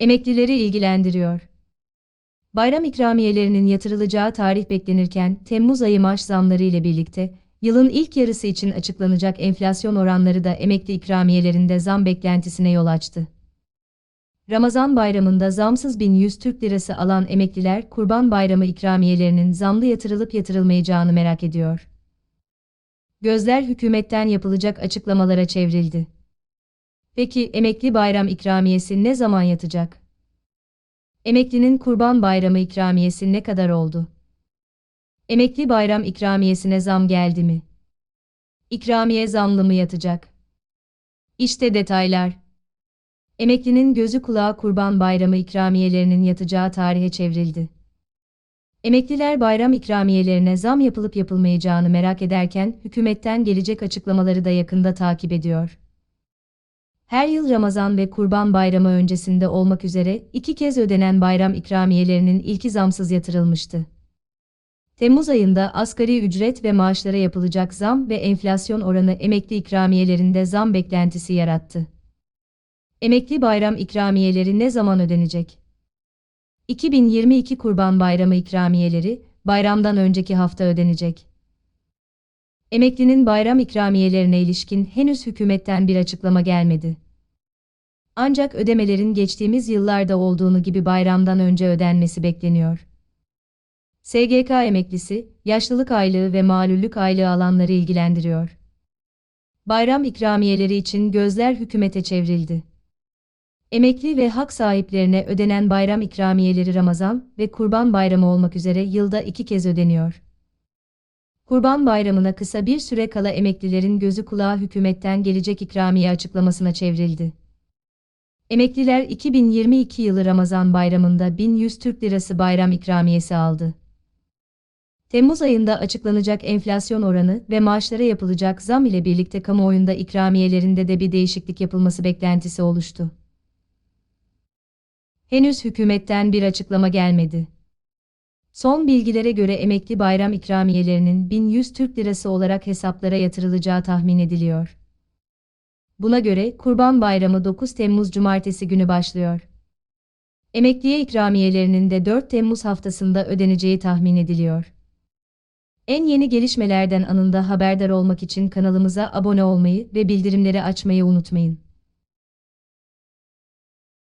Emeklileri ilgilendiriyor. Bayram ikramiyelerinin yatırılacağı tarih beklenirken Temmuz ayı maaş zamları ile birlikte yılın ilk yarısı için açıklanacak enflasyon oranları da emekli ikramiyelerinde zam beklentisine yol açtı. Ramazan bayramında zamsız 1100 Türk lirası alan emekliler Kurban Bayramı ikramiyelerinin zamlı yatırılıp yatırılmayacağını merak ediyor. Gözler hükümetten yapılacak açıklamalara çevrildi. Peki emekli bayram ikramiyesi ne zaman yatacak? Emeklinin Kurban Bayramı ikramiyesi ne kadar oldu? Emekli bayram ikramiyesine zam geldi mi? İkramiye zamlı mı yatacak? İşte detaylar. Emeklinin gözü kulağı Kurban Bayramı ikramiyelerinin yatacağı tarihe çevrildi. Emekliler bayram ikramiyelerine zam yapılıp yapılmayacağını merak ederken hükümetten gelecek açıklamaları da yakında takip ediyor. Her yıl Ramazan ve Kurban Bayramı öncesinde olmak üzere iki kez ödenen bayram ikramiyelerinin ilki zamsız yatırılmıştı. Temmuz ayında asgari ücret ve maaşlara yapılacak zam ve enflasyon oranı emekli ikramiyelerinde zam beklentisi yarattı. Emekli bayram ikramiyeleri ne zaman ödenecek? 2022 Kurban Bayramı ikramiyeleri bayramdan önceki hafta ödenecek. Emeklinin bayram ikramiyelerine ilişkin henüz hükümetten bir açıklama gelmedi. Ancak ödemelerin geçtiğimiz yıllarda olduğunu gibi bayramdan önce ödenmesi bekleniyor. SGK emeklisi, yaşlılık aylığı ve malüllük aylığı alanları ilgilendiriyor. Bayram ikramiyeleri için gözler hükümete çevrildi. Emekli ve hak sahiplerine ödenen bayram ikramiyeleri Ramazan ve Kurban Bayramı olmak üzere yılda iki kez ödeniyor. Kurban Bayramı'na kısa bir süre kala emeklilerin gözü kulağı hükümetten gelecek ikramiye açıklamasına çevrildi. Emekliler 2022 yılı Ramazan Bayramı'nda 1100 Türk Lirası bayram ikramiyesi aldı. Temmuz ayında açıklanacak enflasyon oranı ve maaşlara yapılacak zam ile birlikte kamuoyunda ikramiyelerinde de bir değişiklik yapılması beklentisi oluştu. Henüz hükümetten bir açıklama gelmedi. Son bilgilere göre emekli bayram ikramiyelerinin 1100 Türk Lirası olarak hesaplara yatırılacağı tahmin ediliyor. Buna göre Kurban Bayramı 9 Temmuz Cumartesi günü başlıyor. Emekliye ikramiyelerinin de 4 Temmuz haftasında ödeneceği tahmin ediliyor. En yeni gelişmelerden anında haberdar olmak için kanalımıza abone olmayı ve bildirimleri açmayı unutmayın.